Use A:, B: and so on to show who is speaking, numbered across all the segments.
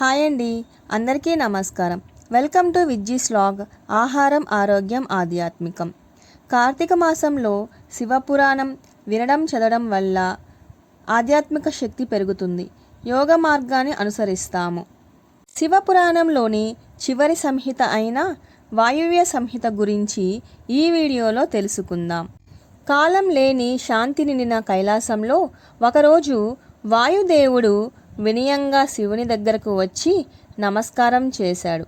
A: Hi అండి. అందరికీ నమస్కారం. వెల్కమ్ టు విజ్జీ స్లాగ్ ఆహారం ఆరోగ్యం ఆధ్యాత్మికం. కార్తీక మాసంలో శివపురాణం వినడం చదవడం వల్ల ఆధ్యాత్మిక శక్తి పెరుగుతుంది. యోగ మార్గాన్ని అనుసరిస్తాము. శివపురాణంలోని చివరి సంహిత అయిన వాయువ్య సంహిత గురించి ఈ వీడియోలో తెలుసుకుందాం. కాలం లేని శాంతి నిండిన కైలాసంలో ఒకరోజు వాయుదేవుడు వినయంగా శివుని దగ్గరకు వచ్చి నమస్కారం చేశాడు.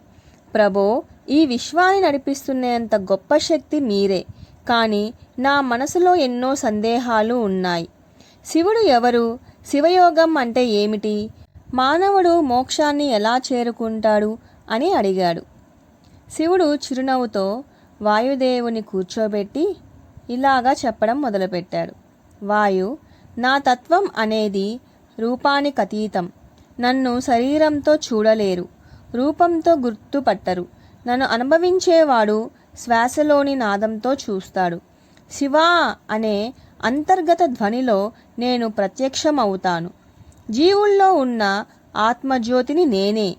A: ప్రభో ఈ విశ్వాన్ని నడిపిస్తున్నంత గొప్ప శక్తి మీరే. కానీ నా మనసులో ఎన్నో సందేహాలు ఉన్నాయి. శివుడు ఎవరు? శివయోగం అంటే ఏమిటి? మానవుడు మోక్షాన్ని ఎలా చేరుకుంటాడు? అని అడిగాడు. శివుడు చిరునవ్వుతో వాయుదేవుని కూర్చోబెట్టి ఇలాగా చెప్పడం మొదలుపెట్టాడు. వాయు నా తత్వం అనేది రూపానికతీతం. నన్ను శరీరంతో చూడలేరు. రూపంతో గుర్తుపట్టరు. నన్ను అనుభవించేవాడు శ్వాసలోని నాదంతో చూస్తాడు. శివా అనే అంతర్గత ధ్వనిలో నేను ప్రత్యక్షమవుతాను. జీవుల్లో ఉన్న ఆత్మజ్యోతిని నేనే.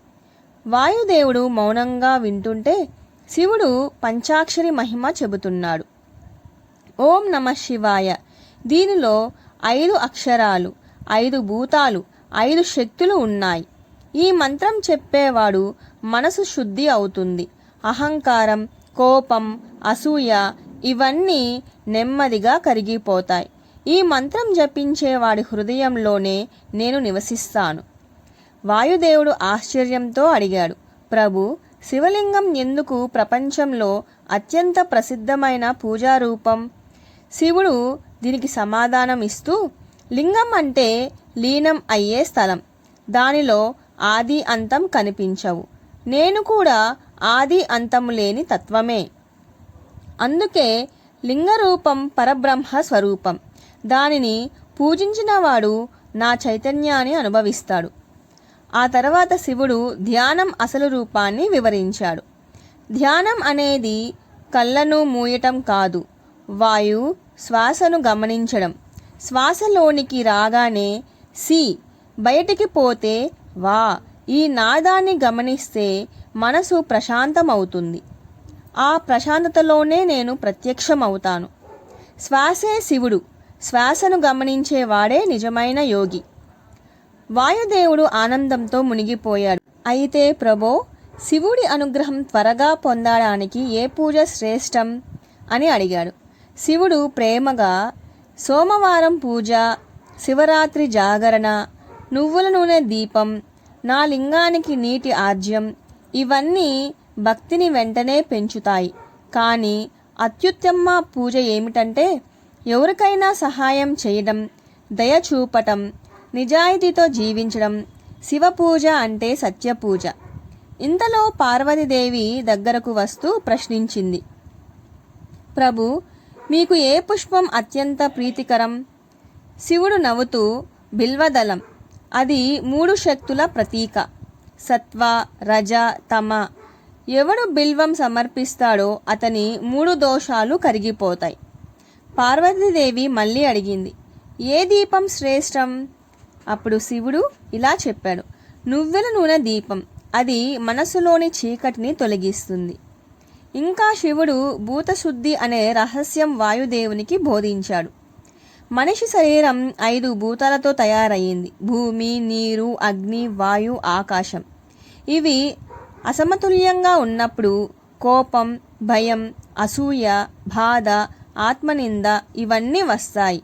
A: వాయుదేవుడు మౌనంగా వింటుంటే శివుడు పంచాక్షరి మహిమ చెబుతున్నాడు. ఓం నమ శివాయ. దీనిలో ఐదు అక్షరాలు. ఐదు భూతాలు ఐదు శక్తులు ఉన్నాయి. ఈ మంత్రం చెప్పేవాడు మనసు శుద్ధి అవుతుంది. అహంకారం కోపం అసూయ ఇవన్నీ నెమ్మదిగా కరిగిపోతాయి. ఈ మంత్రం జపించేవాడి హృదయంలోనే నేను నివసిస్తాను. వాయుదేవుడు ఆశ్చర్యంతో అడిగాడు ప్రభు శివలింగం ఎందుకు ప్రపంచంలో అత్యంత ప్రసిద్ధమైన పూజారూపం? శివుడు దీనికి సమాధానం ఇస్తూ లింగం అంటే లీనం అయ్యే స్థలం. దానిలో ఆది అంతం కనిపించవు. నేను కూడా ఆది అంతము లేని తత్వమే. అందుకే లింగరూపం పరబ్రహ్మ స్వరూపం. దానిని పూజించినవాడు నా చైతన్యాన్ని అనుభవిస్తాడు. ఆ తర్వాత శివుడు ధ్యానం అసలు రూపాన్ని వివరించాడు. ధ్యానం అనేది కళ్ళను మూయటం కాదు వాయు శ్వాసను గమనించడం. శ్వాసలోనికి రాగానే సి బయటికి పోతే వా ఈ నాదాన్ని గమనిస్తే మనసు ప్రశాంతమవుతుంది. ఆ ప్రశాంతతలోనే నేను ప్రత్యక్షమవుతాను. శ్వాసే శివుడు. శ్వాసను గమనించేవాడే నిజమైన యోగి. వాయుదేవుడు ఆనందంతో మునిగిపోయాడు. అయితే ప్రభో శివుడి అనుగ్రహం త్వరగా పొందడానికి ఏ పూజ శ్రేష్టం? అని అడిగాడు. శివుడు ప్రేమగా సోమవారం పూజ శివరాత్రి జాగరణ నువ్వుల నూనె దీపం నా లింగానికి నీటి ఆర్జ్యం ఇవన్నీ భక్తిని వెంటనే పెంచుతాయి. కానీ అత్యుత్తమ పూజ ఏమిటంటే ఎవరికైనా సహాయం చేయడం దయ చూపటం నిజాయితీతో జీవించడం శివ పూజ అంటే సత్య పూజ. ఇంతలో పార్వతీదేవి దగ్గరకు వస్తూ ప్రశ్నించింది. ప్రభు మీకు ఏ పుష్పం అత్యంత ప్రీతికరం? శివుడు నవ్వుతూ బిల్వదళం. అది మూడు శక్తుల ప్రతీక. సత్వ రజ తమ. ఎవడు బిల్వం సమర్పిస్తాడో అతని మూడు దోషాలు కరిగిపోతాయి. పార్వతీదేవి మళ్ళీ అడిగింది ఏ దీపం శ్రేష్టం? అప్పుడు శివుడు ఇలా చెప్పాడు నువ్వెల నూనె దీపం? అది మనసులోని చీకటిని తొలగిస్తుంది. ఇంకా శివుడు భూతశుద్ధి అనే రహస్యం వాయుదేవునికి బోధించాడు. మనిషి శరీరం ఐదు భూతాలతో తయారయ్యింది భూమి నీరు అగ్ని వాయు ఆకాశం. ఇవి అసమతుల్యంగా ఉన్నప్పుడు కోపం భయం అసూయ బాధ ఆత్మనింద ఇవన్నీ వస్తాయి.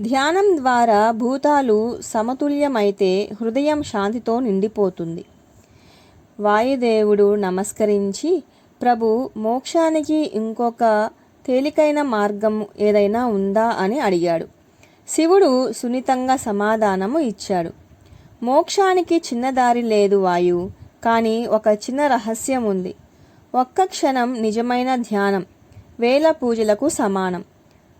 A: ధ్యానం ద్వారా భూతాలు సమతుల్యమైతే హృదయం శాంతితో నిండిపోతుంది. వాయుదేవుడు నమస్కరించి ప్రభు మోక్షానికి ఇంకొక తేలికైన మార్గం ఏదైనా ఉందా అని అడిగాడు. శివుడు సున్నితంగా సమాధానము ఇచ్చాడు. మోక్షానికి చిన్న దారి లేదు వాయు కానీ ఒక చిన్న రహస్యం ఉంది. ఒక్క క్షణం నిజమైన ధ్యానం వేల పూజలకు సమానం.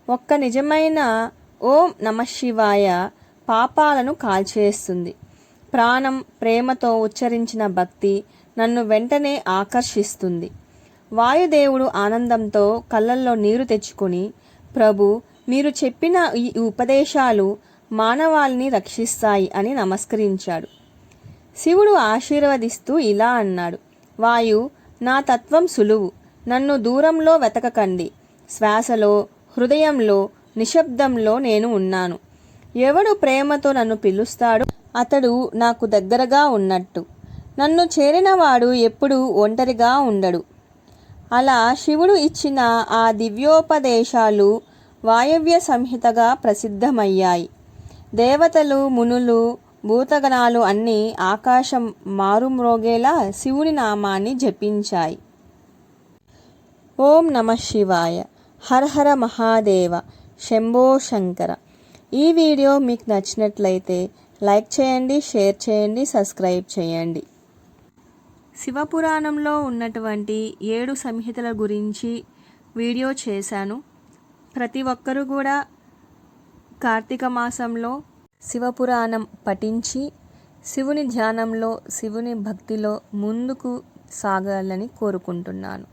A: ఒక్క నిజమైన ఓం నమశివాయ పాపాలను కాల్చేస్తుంది. ప్రాణం ప్రేమతో ఉచ్చరించిన భక్తి నన్ను వెంటనే ఆకర్షిస్తుంది. వాయుదేవుడు ఆనందంతో కళ్ళల్లో నీరు తెచ్చుకుని ప్రభు మీరు చెప్పిన ఈ ఉపదేశాలు మానవాల్ని రక్షిస్తాయి అని నమస్కరించాడు. శివుడు ఆశీర్వదిస్తూ ఇలా అన్నాడు వాయు నా తత్వం సులువు. నన్ను దూరంలో వెతకకండి. శ్వాసలో హృదయంలో నిశ్శబ్దంలో నేను ఉన్నాను. ఎవడు ప్రేమతో నన్ను పిలుస్తాడో అతడు నాకు దగ్గరగా ఉన్నట్టు. నన్ను చేరినవాడు ఎప్పుడూ ఒంటరిగా ఉండడు. అలా శివుడు ఇచ్చిన ఆ దివ్యోపదేశాలు వాయవ్య సంహితగా ప్రసిద్ధమయ్యాయి. దేవతలు మునులు భూతగణాలు అన్నీ ఆకాశం మారుమ్రోగేలా శివుని నామాన్ని జపించాయి. ఓం నమ శివాయ. హర హర మహాదేవ. శంభో శంకర. ఈ వీడియో మీకు నచ్చినట్లయితే లైక్ చేయండి షేర్ చేయండి సబ్స్క్రైబ్ చేయండి. శివపురాణంలో ఉన్నటువంటి ఏడు సంహితల గురించి వీడియో చేశాను. ప్రతి ఒక్కరూ కూడా కార్తీక మాసంలో శివపురాణం పఠించి శివుని ధ్యానంలో శివుని భక్తిలో ముందుకు సాగాలని కోరుకుంటున్నాను.